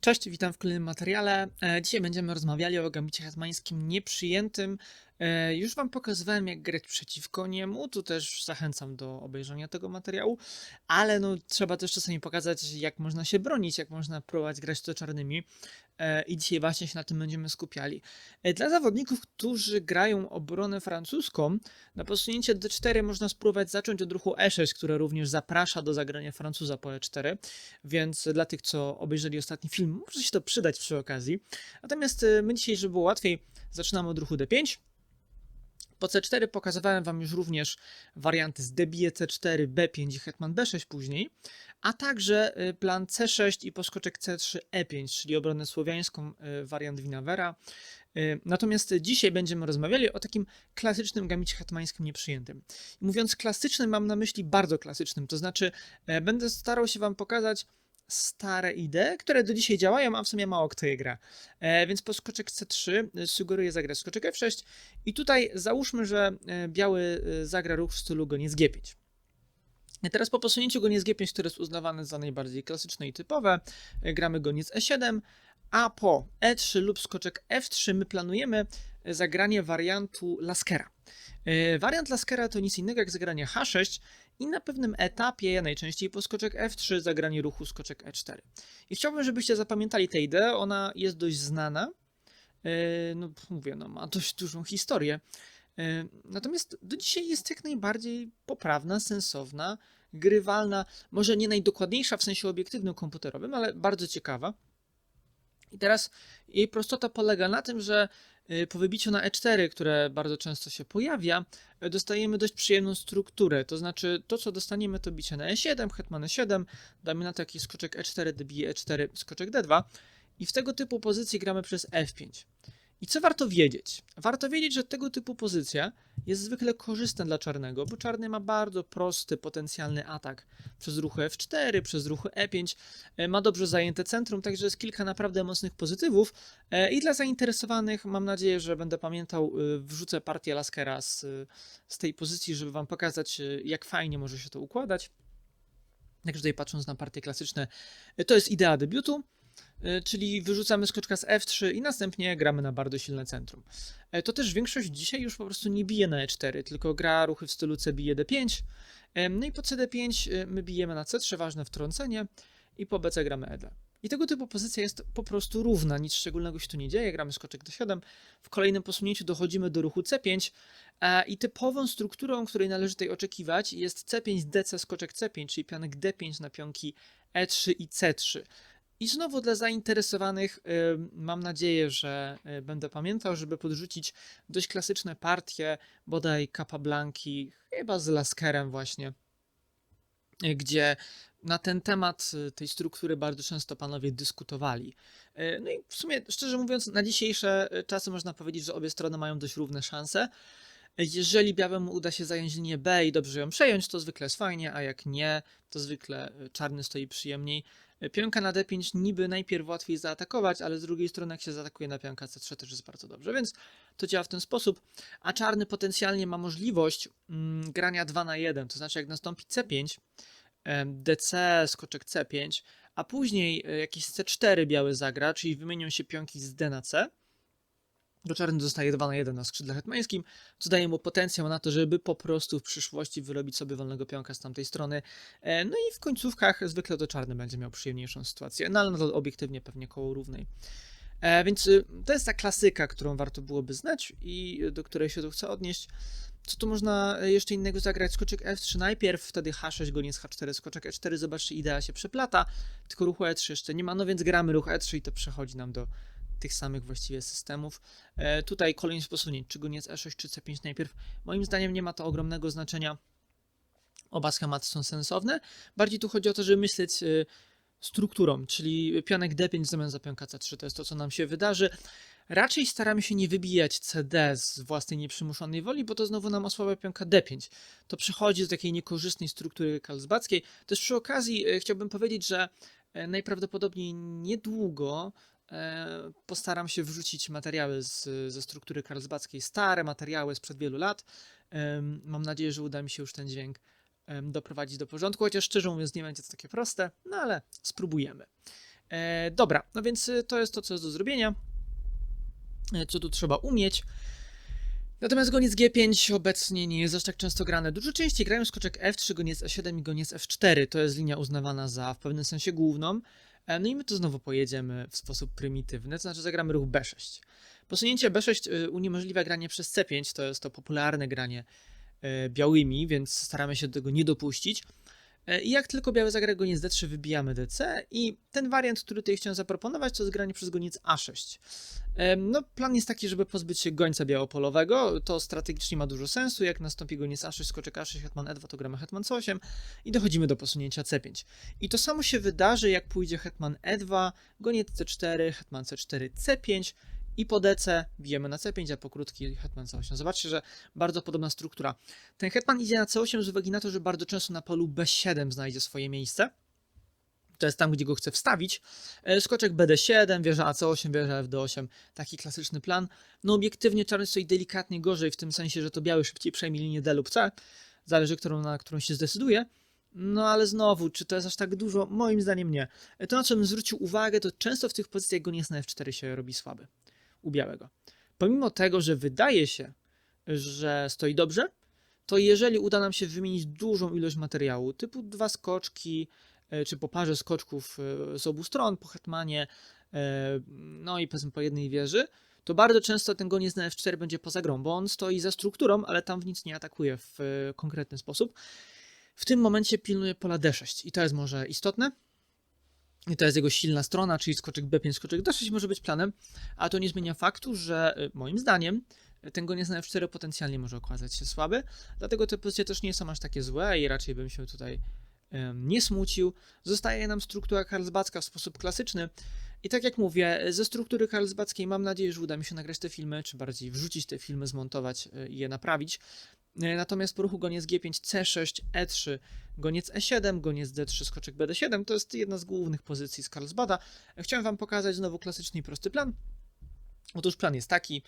Cześć, witam w kolejnym materiale. E, Dzisiaj będziemy rozmawiali o gambicie hetmańskim nieprzyjętym. E, Już Wam pokazywałem, jak grać przeciwko niemu, tu też zachęcam do obejrzenia tego materiału, ale no, trzeba też czasami pokazać, jak można się bronić, jak można próbować grać to czarnymi. E, I dzisiaj właśnie się na tym będziemy skupiali. E, Dla zawodników, którzy grają obronę francuską, na posunięcie D4 można spróbować zacząć od ruchu E6, które również zaprasza do zagrania Francuza po E4 więc dla tych, co obejrzeli ostatni film, może się to przydać przy okazji. Natomiast my dzisiaj, żeby było łatwiej, zaczynamy od ruchu D5. Po C4 pokazywałem Wam już również warianty z debije C4, B5 i hetman B6 później, a także y, plan C6 i poskoczek C3, E5, czyli obronę słowiańską, y, wariant Winawera. Y, Natomiast dzisiaj będziemy rozmawiali o takim klasycznym gamicie hetmańskim nieprzyjętym. Mówiąc klasycznym, mam na myśli bardzo klasycznym, to znaczy e, będę starał się Wam pokazać stare idee, które do dzisiaj działają, a w sumie mało kto je gra. E, więc poskoczek C3 y, sugeruję zagrać skoczek F6 i tutaj załóżmy, że e, biały y, zagra ruch w stylu goniec G5. I Teraz po posunięciu goniec G5, które jest uznawane za najbardziej klasyczne i typowe, e, gramy goniec E7, a po E3 lub skoczek F3 my planujemy e, zagranie wariantu Laskera. E, Wariant Laskera to nic innego jak zagranie H6 i na pewnym etapie, najczęściej po skoczek F3, zagranie ruchu skoczek E4. I chciałbym, żebyście zapamiętali tę ideę, ona jest dość znana. E, No, mówię, no, ma dość dużą historię. E, Natomiast do dzisiaj jest jak najbardziej poprawna, sensowna, grywalna, może nie najdokładniejsza w sensie obiektywnym komputerowym, ale bardzo ciekawa. I teraz jej prostota polega na tym, że y, po wybiciu na E4, które bardzo często się pojawia, y, dostajemy dość przyjemną strukturę. To znaczy, to co dostaniemy, to bicie na E7, hetman E7, damy na to jakiś skoczek E4, dobije E4, skoczek D2 i w tego typu pozycji gramy przez F5. I co warto wiedzieć? Warto wiedzieć, że tego typu pozycja jest zwykle korzystna dla czarnego, bo czarny ma bardzo prosty potencjalny atak przez ruchu F4, przez ruchu E5, e, ma dobrze zajęte centrum, także jest kilka naprawdę mocnych pozytywów. E, I dla zainteresowanych mam nadzieję, że będę pamiętał, y, wrzucę partię Laskera z, z tej pozycji, żeby Wam pokazać, jak fajnie może się to układać. Także tutaj patrząc na partie klasyczne, to jest idea debiutu, czyli wyrzucamy skoczka z F3 i następnie gramy na bardzo silne centrum. E, To też większość dzisiaj już po prostu nie bije na E4, tylko gra ruchy w stylu C bije D5. Em, No i po CD5 y, my bijemy na C3, ważne wtrącenie i po BC gramy E2. I tego typu pozycja jest po prostu równa, nic szczególnego się tu nie dzieje, gramy skoczek D7, w kolejnym posunięciu dochodzimy do ruchu C5 e, i typową strukturą, której należy tutaj oczekiwać jest C5, DC, skoczek C5, czyli pionek D5 na pionki E3 i C3. I znowu dla zainteresowanych y, mam nadzieję, że y, będę pamiętał, żeby podrzucić dość klasyczne partie, bodaj Capablanki, chyba z Laskerem właśnie, y, gdzie na ten temat tej struktury bardzo często panowie dyskutowali. No i w sumie, szczerze mówiąc, na dzisiejsze czasy można powiedzieć, że obie strony mają dość równe szanse. Jeżeli białemu uda się zająć linię B i dobrze ją przejąć, to zwykle jest fajnie, a jak nie, to zwykle czarny stoi przyjemniej. Pionka na D5 niby najpierw łatwiej zaatakować, ale z drugiej strony jak się zaatakuje na pionka C3 też jest bardzo dobrze, więc to działa w ten sposób. A czarny potencjalnie ma możliwość mm, grania 2 na 1, to znaczy jak nastąpi C5, em, DC, skoczek C5, a później y, jakiś C4 biały zagra, czyli wymienią się pionki z D na C, to czarny dostaje 2 na 1 na skrzydle hetmańskim, co daje mu potencjał na to, żeby po prostu w przyszłości wyrobić sobie wolnego pionka z tamtej strony. E, No i w końcówkach zwykle to czarny będzie miał przyjemniejszą sytuację, no ale nadal obiektywnie pewnie koło równej. E, Więc y, to jest ta klasyka, którą warto byłoby znać i do której się tu chcę odnieść. Co tu można e, jeszcze innego zagrać? Skoczek F3 najpierw, wtedy H6 goniec H4, skoczek E4, zobaczcie, idea się przeplata, tylko ruchu E3 jeszcze nie ma, no więc gramy ruch E3 i to przechodzi nam do tych samych właściwie systemów. E, tutaj kolejność posunięć, czy goniec E6, czy C5 najpierw. Moim zdaniem nie ma to ogromnego znaczenia. Oba schematy są sensowne. Bardziej tu chodzi o to, żeby myśleć e, strukturą, czyli pionek D5 w zamian za pionka C3, to jest to, co nam się wydarzy. Raczej staramy się nie wybijać CD z własnej nieprzymuszonej woli, bo to znowu nam osłabia pionka D5. To przechodzi do takiej niekorzystnej struktury kalsbackiej. Też przy okazji e, chciałbym powiedzieć, że e, najprawdopodobniej niedługo postaram się wrzucić materiały z, ze struktury karlsbackiej, stare materiały sprzed wielu lat. Mam nadzieję, że uda mi się już ten dźwięk doprowadzić do porządku, chociaż szczerze mówiąc nie będzie to takie proste, no ale spróbujemy. E, dobra, no więc y, to jest to, co jest do zrobienia. E, co tu trzeba umieć. Natomiast goniec G5 obecnie nie jest aż tak często grany. Dużo częściej grają skoczek F3, goniec E7 i goniec F4. To jest linia uznawana za w pewnym sensie główną. E, No i my tu znowu pojedziemy w sposób prymitywny, to znaczy zagramy ruch B6. Posunięcie B6 y, uniemożliwia granie przez C5, to jest to popularne granie e, białymi, więc staramy się do tego nie dopuścić. E, I jak tylko biały zagra goniec D3, wybijamy DC i ten wariant, który tutaj chciałem zaproponować, to jest granie przez goniec A6. Em, No, plan jest taki, żeby pozbyć się gońca białopolowego. To strategicznie ma dużo sensu. Jak nastąpi goniec A6, skoczek A6, hetman E2, to gramy hetman C8 i dochodzimy do posunięcia C5. I to samo się wydarzy, jak pójdzie hetman E2, goniec C4, hetman C4, C5 i po DC bijemy na C5, a po krótki hetman C8. Zobaczcie, że bardzo podobna struktura. Ten hetman idzie na C8 z uwagi na to, że bardzo często na polu B7 znajdzie swoje miejsce. To jest tam, gdzie go chce wstawić. E, Skoczek BD7, wieża AC8, wieża FD8. Taki klasyczny plan. No obiektywnie czarny stoi delikatnie gorzej, w tym sensie, że to biały szybciej przejmie linię D lub C. Zależy, którą, na którą się zdecyduje. No ale znowu, czy to jest aż tak dużo? Moim zdaniem nie. E, To, na co bym zwrócił uwagę, to często w tych pozycjach goniec na F4 się robi słaby. U białego. Pomimo tego, że wydaje się, że stoi dobrze, to jeżeli uda nam się wymienić dużą ilość materiału, typu dwa skoczki, e, czy po parze skoczków e, z obu stron, po hetmanie, e, no i powiedzmy po jednej wieży, to bardzo często ten goniec na F4 będzie poza grą, bo on stoi za strukturą, ale tam w nic nie atakuje w konkretny sposób. W tym momencie pilnuje pola D6 i to jest może istotne. I to jest jego silna strona, czyli skoczek B5, skoczek D6 może być planem, a to nie zmienia faktu, że e, moim zdaniem ten goniec na F4 potencjalnie może okazać się słaby, dlatego te pozycje też nie są aż takie złe i raczej bym się tutaj em, nie smucił. Zostaje nam struktura karlsbacka w sposób klasyczny. I tak jak mówię, ze struktury karlsbackiej mam nadzieję, że uda mi się nagrać te filmy, czy bardziej wrzucić te filmy, zmontować i je naprawić. E, Natomiast po ruchu goniec G5, C6, E3, goniec E7, goniec D3, skoczek BD7 to jest jedna z głównych pozycji z Karlsbada. E, Chciałem Wam pokazać znowu klasyczny i prosty plan. Otóż plan jest taki,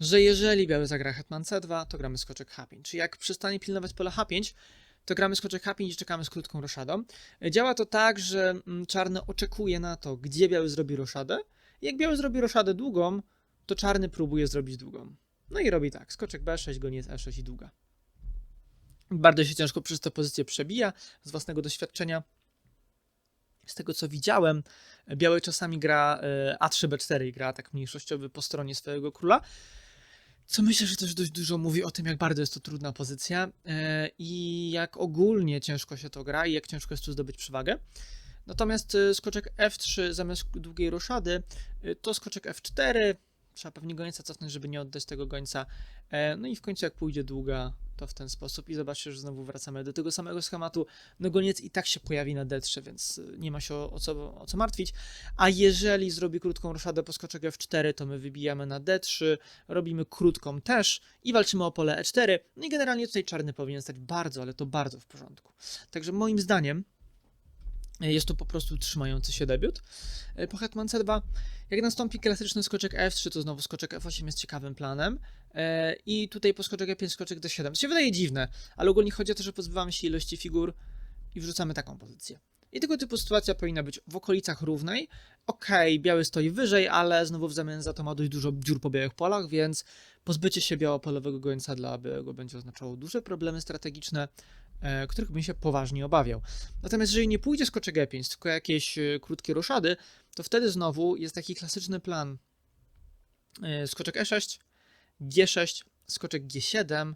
że jeżeli biały zagra hetman C2, to gramy skoczek H5. Czyli jak przestanie pilnować pola H5, to gramy skoczek H5 i czekamy z krótką roszadą. E, Działa to tak, że mm, czarny oczekuje na to, gdzie biały zrobi roszadę. Jak biały zrobi roszadę długą, to czarny próbuje zrobić długą. No i robi tak, skoczek B6, goniec E6 i długa. Bardzo się ciężko przez tę pozycję przebija z własnego doświadczenia. Z tego co widziałem, biały czasami gra e, A3, B4 i gra atak mniejszościowy po stronie swojego króla. Co myślę, że też dość dużo mówi o tym, jak bardzo jest to trudna pozycja e, i jak ogólnie ciężko się to gra i jak ciężko jest tu zdobyć przewagę. Natomiast e, skoczek F3 zamiast długiej roszady, to skoczek F4. Trzeba pewnie gońca cofnąć, żeby nie oddać tego gońca. E, No i w końcu jak pójdzie długa, to w ten sposób. I zobaczcie, że znowu wracamy do tego samego schematu. No goniec i tak się pojawi na D3, więc e, nie ma się o, o, co, o co martwić. A jeżeli zrobi krótką roszadę po skoczek F4, to my wybijamy na D3, robimy krótką też i walczymy o pole E4. No i generalnie tutaj czarny powinien stać bardzo, ale to bardzo w porządku. Także moim zdaniem jest to po prostu trzymający się debiut. E, Po hetman C2, jak nastąpi klasyczny skoczek F3, to znowu skoczek F8 jest ciekawym planem. E, I tutaj po skoczek E5, skoczek D7. To się wydaje dziwne, ale ogólnie chodzi o to, że pozbywamy się ilości figur i wrzucamy taką pozycję. I tego typu sytuacja powinna być w okolicach równej. Okej, biały stoi wyżej, ale znowu w zamian za to ma dość dużo dziur po białych polach, więc pozbycie się białopolowego gońca dla białego będzie oznaczało duże problemy strategiczne, e, których bym się poważnie obawiał. Natomiast jeżeli nie pójdzie skoczek E5, tylko jakieś e, krótkie roszady, to wtedy znowu jest taki klasyczny plan e, skoczek E6, G6, skoczek G7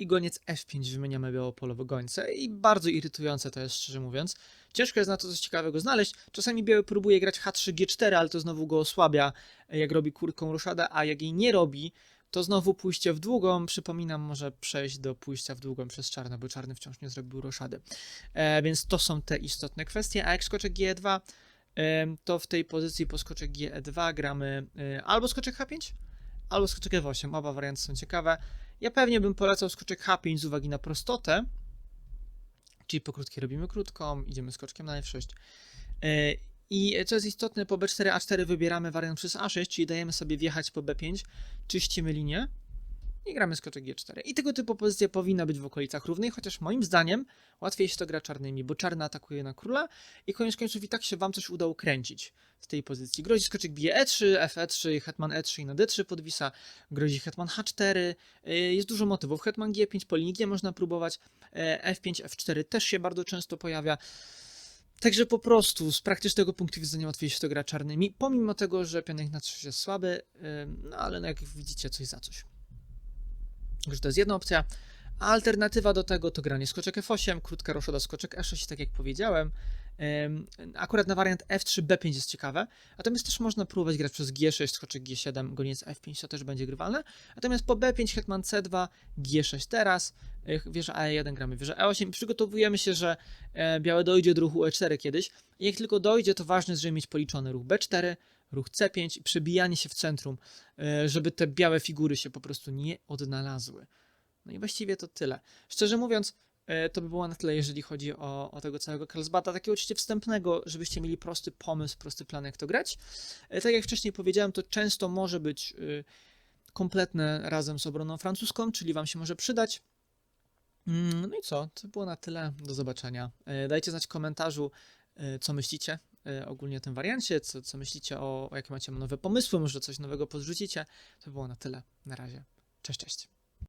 i goniec F5 wymieniamy białopolowe gońce i bardzo irytujące to jest, szczerze mówiąc. Ciężko jest na to coś ciekawego znaleźć. Czasami biały próbuje grać H3, G4, ale to znowu go osłabia, e, jak robi krótką roszadę, a jak jej nie robi, to znowu pójście w długą. Przypominam, może przejść do pójścia w długą przez czarne, bo czarny wciąż nie zrobił roszady. E, więc to są te istotne kwestie. A jak skoczek G2, e, to w tej pozycji po skoczek G2 gramy e, albo skoczek H5, albo skoczek F8. Oba warianty są ciekawe. Ja pewnie bym polecał skoczek H5 z uwagi na prostotę, czyli po krótkiej robimy krótką, idziemy skoczkiem na F6. E, I co jest istotne, po B4, A4 wybieramy wariant przez A6, czyli dajemy sobie wjechać po B5, czyścimy linię i gramy skoczek G4. I tego typu pozycja powinna być w okolicach równej, chociaż moim zdaniem łatwiej się to gra czarnymi, bo czarny atakuje na króla i koniec końców i tak się wam coś uda ukręcić z tej pozycji. Grozi skoczek bije E3, F3, hetman E3 i na D3 podwisa, grozi hetman H4, y, jest dużo motywów, hetman G5, po linii G można próbować, e, F5, F4 też się bardzo często pojawia. Także po prostu z praktycznego punktu widzenia łatwiej się to gra czarnymi, pomimo tego, że pionek na 3 jest słaby, ym, no ale no jak widzicie coś za coś. Także to jest jedna opcja. Alternatywa do tego to granie skoczek F8, krótka roszoda skoczek E6, tak jak powiedziałem. Akurat na wariant F3, B5 jest ciekawe. Natomiast też można próbować grać przez G6, skoczek G7, goniec F5, to też będzie grywalne. Natomiast po B5, hetman C2, G6 teraz, wieża E1 gramy wieża E8. Przygotowujemy się, że e, białe dojdzie do ruchu E4 kiedyś. Jak tylko dojdzie, to ważne jest, żeby mieć policzony ruch B4, ruch C5 i przebijanie się w centrum, e, żeby te białe figury się po prostu nie odnalazły. No i właściwie to tyle. Szczerze mówiąc, e, to by było na tyle, jeżeli chodzi o, o tego całego Karlsbata. Takiego oczywiście wstępnego, żebyście mieli prosty pomysł, prosty plan, jak to grać. E, Tak jak wcześniej powiedziałem, to często może być kompletne razem z obroną francuską, czyli Wam się może przydać. Mm, No i co? To było na tyle. Do zobaczenia. Dajcie znać w komentarzu, co myślicie ogólnie o tym wariancie, co, co myślicie o, o jakie macie nowe pomysły, może coś nowego podrzucicie. To było na tyle. Na razie. Cześć, cześć.